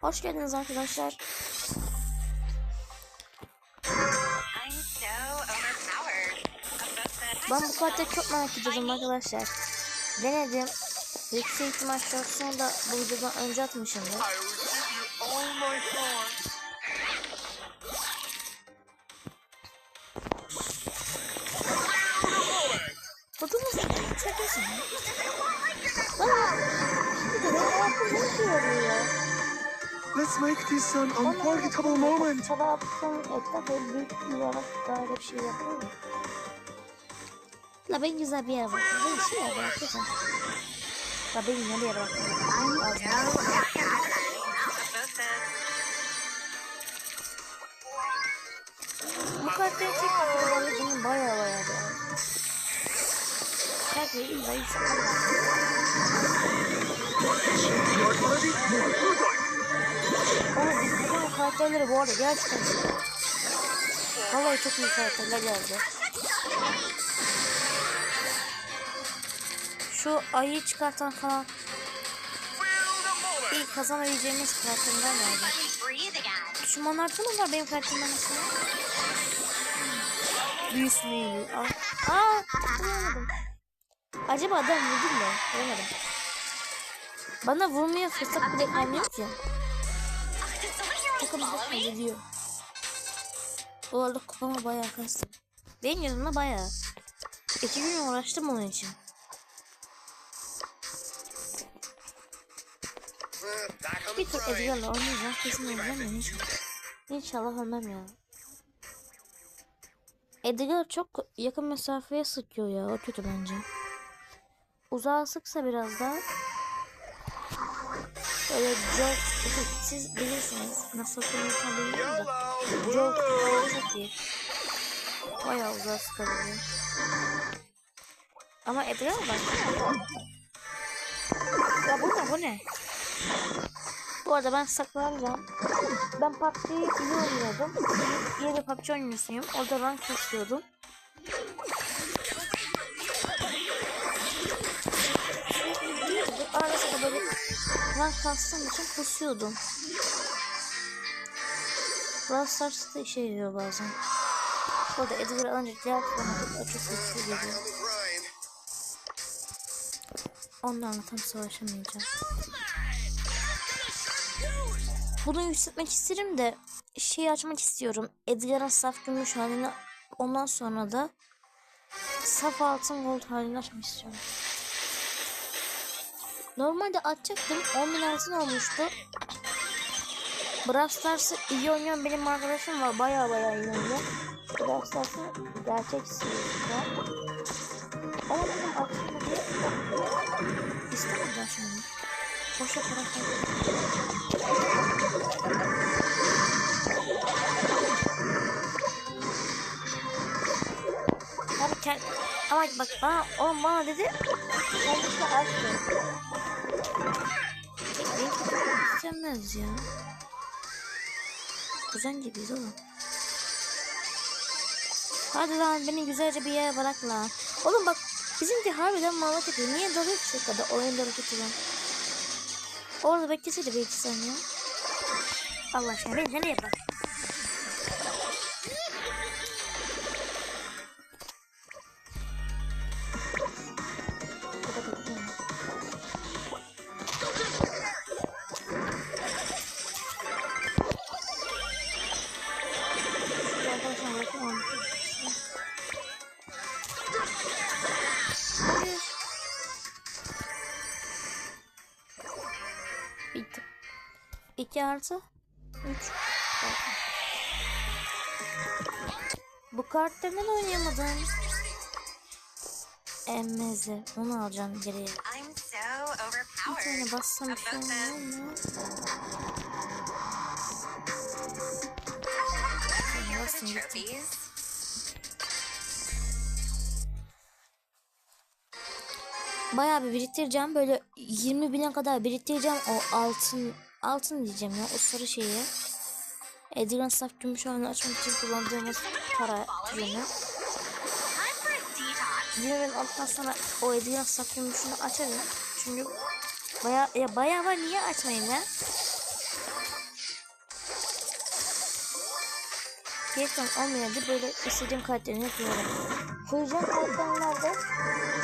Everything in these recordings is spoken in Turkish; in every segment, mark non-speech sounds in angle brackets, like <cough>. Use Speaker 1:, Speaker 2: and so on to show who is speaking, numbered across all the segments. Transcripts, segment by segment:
Speaker 1: Hoş geldiniz arkadaşlar. Ben bu karakteri çok merak ediyordum arkadaşlar. Denedim. Yüksek ihtimal şarkısını da bu videodan önce atmışımdır.
Speaker 2: Heart.
Speaker 1: Burada mısın? Çekesin. Aa! Bir ben yaptım ne ya?
Speaker 2: Let's make this an unforgettable moment.
Speaker 1: Yapsam etraf böyle büyük bir daire bir şey yapıyor? La ben güzel bir yere bakıyorum. Ben şey yere bakıyorum. La ben yine bir yere daha. Bu karakteri tek kafaları benim baya baya beğendim. Karakteri illa iyi sakallar.
Speaker 2: You're ready?
Speaker 1: Karakterleri bu arada gerçekten Vallahi çok iyi karakterler geldi. Şu ayı çıkartan falan ilk kazanabileceğimiz karakterler geldi.
Speaker 3: Again.
Speaker 1: Düşmanlarda mı var benim karakterimden mesela? Büyüsünü yiyor. Aa, aa. Acaba adam vurdum mu? Vuramadım. Bana vurmaya fırsat bile kalmıyor ki.
Speaker 3: Me?
Speaker 1: geliyor. Bu arada kupama bayağı kastım. Benim yüzümde bayağı. İki gün uğraştım onun için. Bir tek. Edgar'la oynayacağım. Kesin oynayacağım ya. İnşallah. İnşallah ölmem ya. Edgar çok yakın mesafeye sıkıyor ya. O kötü bence. Uzağa sıksa biraz daha. Böyle çok... Siz bilirsiniz. Nasıl okunursa bilmiyorum da. Çok çok iyi. Bayağı uzağa sıkabiliyor. Ama Edgar bak. Ya bu ne bu ne? Bu arada ben saklanacağım. Ben PUBG'yi iyi oynuyordum. Yeni PUBG oyuncusuyum. Orada rank kasıyordum. Rank kastığım için pusuyordum. Brawl Stars da işe yarıyor bazen. Bu arada Edgar alınca diğer kullanmadık. O çok güçlü geliyor. Onlarla tam savaşamayacağım. Bunu yükseltmek isterim de şeyi açmak istiyorum. Edgar'ın saf gümüş halini ondan sonra da saf altın gold halini açmak istiyorum. Normalde açacaktım. 10 bin altın olmuştu. Brawl Stars'ı iyi oynayan benim arkadaşım var. Baya baya iyi oynuyor. Brawl Stars'ı gerçek seviyor. Ama benim aklımda bir İstemediler şimdi. Boşa para. Abi kend... Ama bak bana, oğlum bana dedi. Kendisi açtı. İstemez ya. Kuzen gibiyiz oğlum. Hadi lan beni güzelce bir yere bırak lan. Oğlum bak bizimki harbiden malak ediyor. Niye dalıyor ki şu kadar oyunda hareket ediyor? Orada bekleseydi belki sen ya. Allah aşkına beni nereye bırak? 2 artı 3. Bu kartta neden oynayamadım? Emmezi. Onu alacağım geriye. Bir tane bassam bir şey olmuyor Basın gittim. Bayağı bir biriktireceğim. Böyle 20 bine kadar biriktireceğim o altın altın diyeceğim ya o sarı şeyi. Edgar Saf gümüş oyunu açmak için kullandığımız para türünü. Yine ben ondan sonra o Edgar Saf gümüşünü açarım. Çünkü baya ya baya var niye açmayayım ya? Gerçekten olmayan da böyle istediğim karakterini yapıyorum. Koyacağım karakterlerde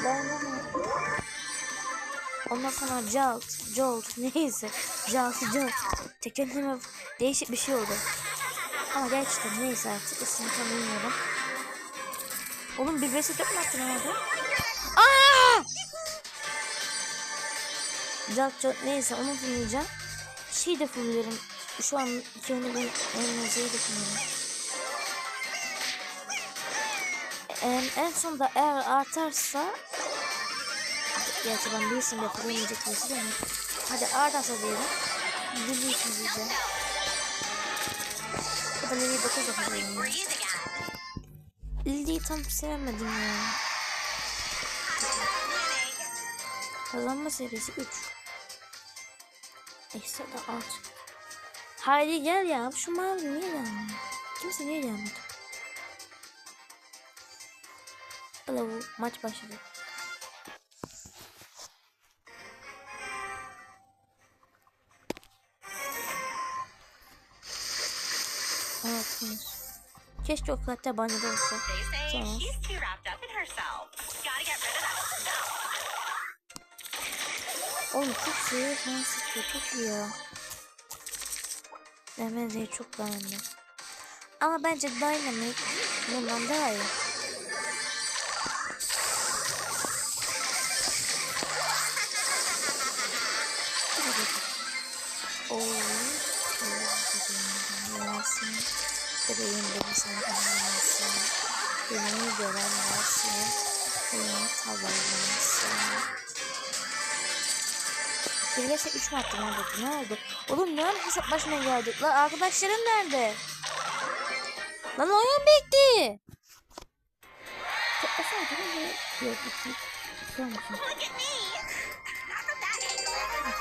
Speaker 1: dayanamıyorum. Ondan sonra Jolt, Jolt <laughs> neyse. Jolt, Jolt Tekerleme değişik bir şey oldu. Ama gerçekten neyse artık ismini tam bilmiyorum. Oğlum bir 4 mü attın orada? Aaa! Jolt neyse onu dinleyeceğim. Şey de fullerim. Şu an kendi ben Elmaze'yi de fullerim. En, en sonunda eğer artarsa Gerçi ben bir isim de fullemeyecek birisi değil mi? Hadi artarsa diyelim. Lili izleyeceğim. Bu da Lili 9 yapacağım. Lili'yi tam sevemedim ya. Kazanma serisi 3. Eksi de 6. Haydi gel ya. Şu mavi niye gelmiyor? Kimse niye gelmedi? Hello. Maç başladı. Evet. Keşke o karakter banyoda olsa. Tamam. Oğlum çok şey falan sıkıyor. Çok iyi ya. Demezeyi çok beğendim. Ama bence Dynamite bundan daha iyi. <laughs> Oo. Yasin. Bebeğim beni sen anlamasın. Beni gören Yasin. Beni tavlamasın. Bir vs 3 mü attım orada? Ne oldu? Oğlum ne an hesap başına geldik? Lan arkadaşlarım nerede? Lan oyun bitti. Toplasana değil mi? Yok bitti.
Speaker 3: That angle.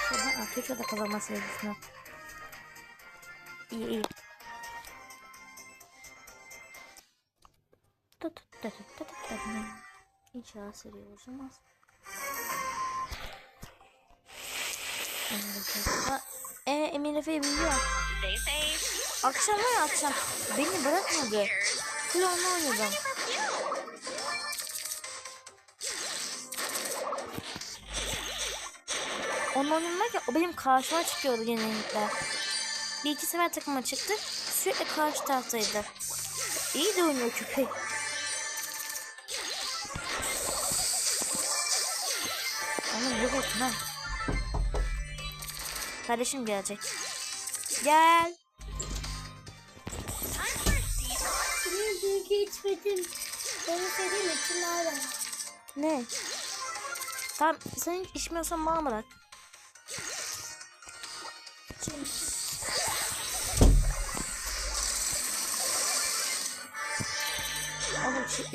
Speaker 1: Şuradan atıyor şurada kazanma sayısına. İnşallah seri bozulmaz. Ha, e, Emin Efe'yi
Speaker 3: she's
Speaker 1: Akşam var ya akşam. Beni bırakmadı. Full onu oynadım. Onu oynamak o benim karşıma çıkıyordu genellikle. Bir iki sefer takıma çıktı. Sürekli karşı taraftaydı. İyi de oynuyor köpek. Oğlum yok olsun ha. Kardeşim gelecek. Gel.
Speaker 4: Çünkü içmedim. Beni için.
Speaker 1: Ne? Tamam sen hiç içmiyorsan bana bırak.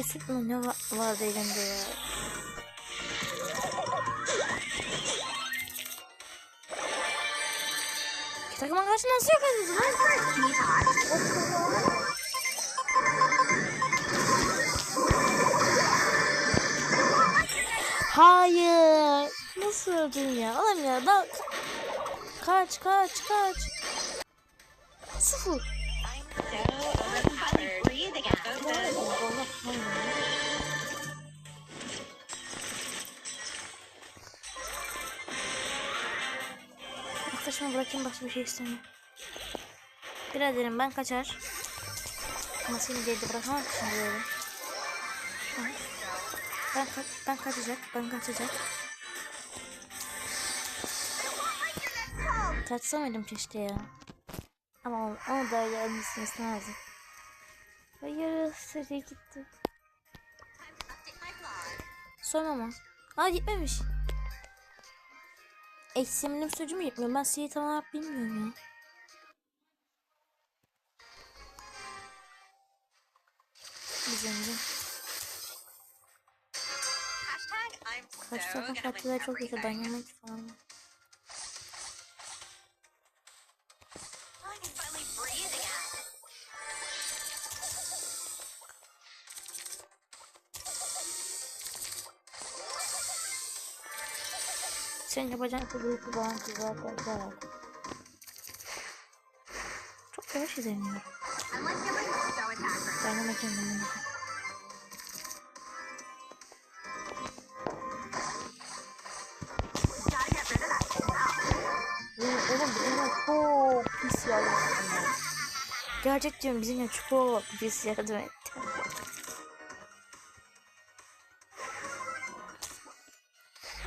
Speaker 1: Süt mü ne var, vardı elimde ya? Takıma karşı nasıl yapıyorsunuz lan? Hayır. Nasıl öldün ya? Oğlum ya da kaç kaç kaç. Sıfır. Arkadaşıma bırakayım başka bir şey istemiyorum. Biraderim ben kaçar. Ama seni geride bırakamam ki şimdi böyle. Ben, ka ben kaçacak, ben kaçacak. Kaçsa mıydım keşke ya. Ama onu, da gelmesini istemezdim. Hayır, seri gitti. Sonra mı? Aa gitmemiş. Ekseminim sözü mü gitmiyor? Ben seri tam olarak bilmiyorum ya. Güzel
Speaker 3: Hashtag I'm so
Speaker 1: Kaç tane partiler çok iyi.
Speaker 3: everything.
Speaker 1: Dynamite falan. Sen yapacağın çok büyük bir bağlantı zaten herhalde. Çok yavaş izleniyor. De kendimi. Oğlum bizimle çok pis yardım etti. Gerçek diyorum bizimle çok pis yardım etti.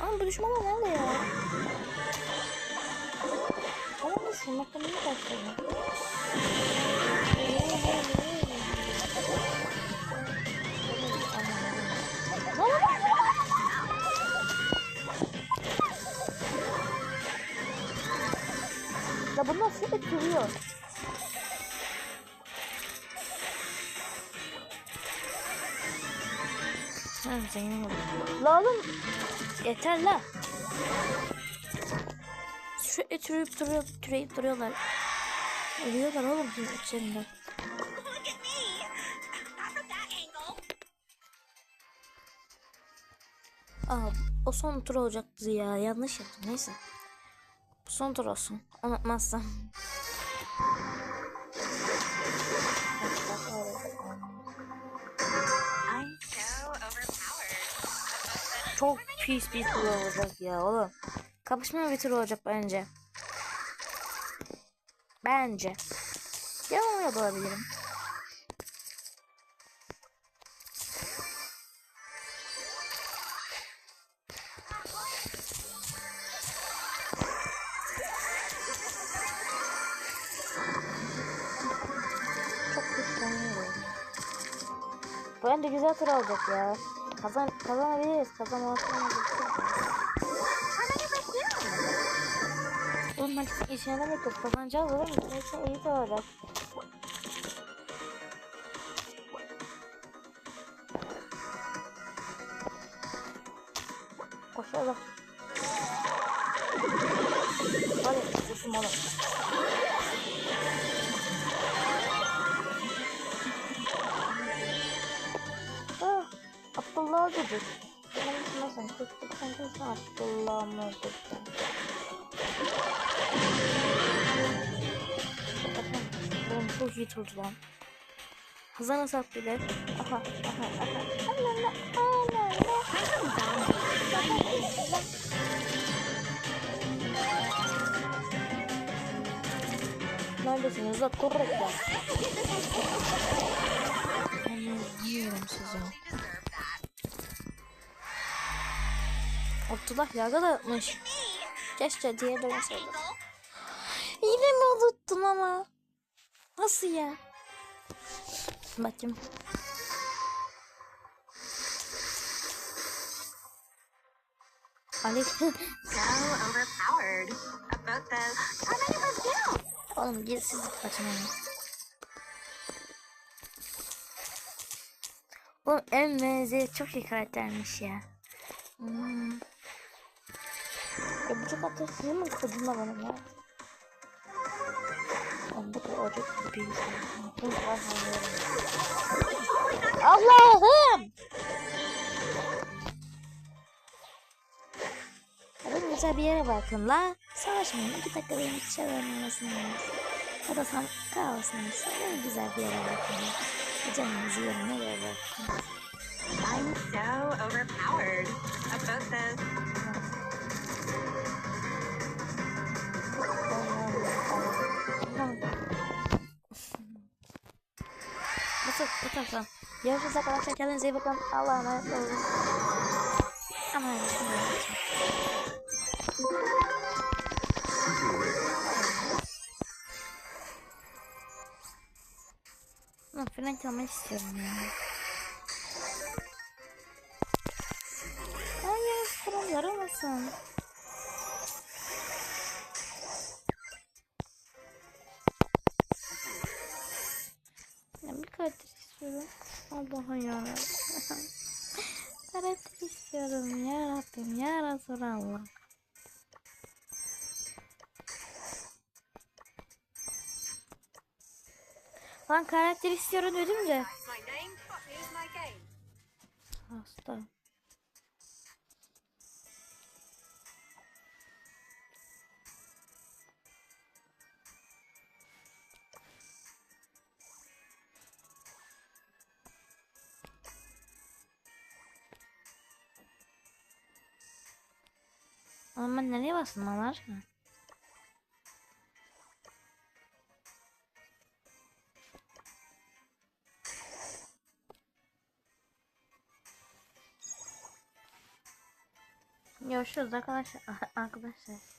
Speaker 1: Ama bu düşmanlar nerede ya? Biz sınırlamayı başladı. Ya bunlar sürekli duruyor. Ha zengin oldu. La oğlum. Yeter la. Türeyip duruyor, türeyip duruyorlar. Ölüyorlar oğlum bunun içinde. Aa, o son tur olacaktı ya. Yanlış yaptım. Neyse. Son tur olsun. Unutmazsam. Çok pis bir tur olacak ya oğlum. Kapışma bir tur olacak bence. Bence. Yanılıyor olabilirim. Bence güzel tur olacak ya. Kazan kazanabiliriz. Kazanamazsınız. Ben işe demek yok. Kazanacağız oğlum. Neyse iyi de olacak. Koşalım. Hadi koşun oğlum. Ah, Abdullah öldürdük. Benim nasıl? Kırktık sen kimsin Abdullah mı öldürdün? Oğlum çok iyi turdu lan. Hazan Asaf bile. Aha, aha, aha. Anne, anne, Neredesiniz lan? Korrekler. Ben yiyorum sizi. Abdullah yargı da atmış. Keşke diye demeseydim. Mi unuttun ama? Nasıl ya? Bakayım. Ali. <laughs> Oğlum git siz onu. Oğlum Emre çok iyi karaktermiş ya. Hmm. E bu çok ateşli mi kadınla bana ya? Bu gibi bir insan. Allah'ım! Hadi güzel bir yere bakın la. Savaşmayın. İki dakika benim hiç öğrenmemesini Ya da tam kaosunuz. En güzel bir yere bakın. Canınızı yerine göre bakın.
Speaker 3: I'm so overpowered. About the
Speaker 1: Nasıl? Bu taraftan. Görüşürüz arkadaşlar. Kendinize iyi bakın. Allah'a emanet olun. Ama şimdi. Ben falan kalmak istiyorum ya. Hayır, kurum yaramasın. Karakter istiyorum. Allah'ım yarabbim. <laughs> karakter istiyorum ya Rabbim ya Resulallah. Lan karakter istiyorum dedim de. Hasta. Ama ben nereye bastım Allah aşkına? Görüşürüz arkadaşlar. <laughs> Arkadaşlar.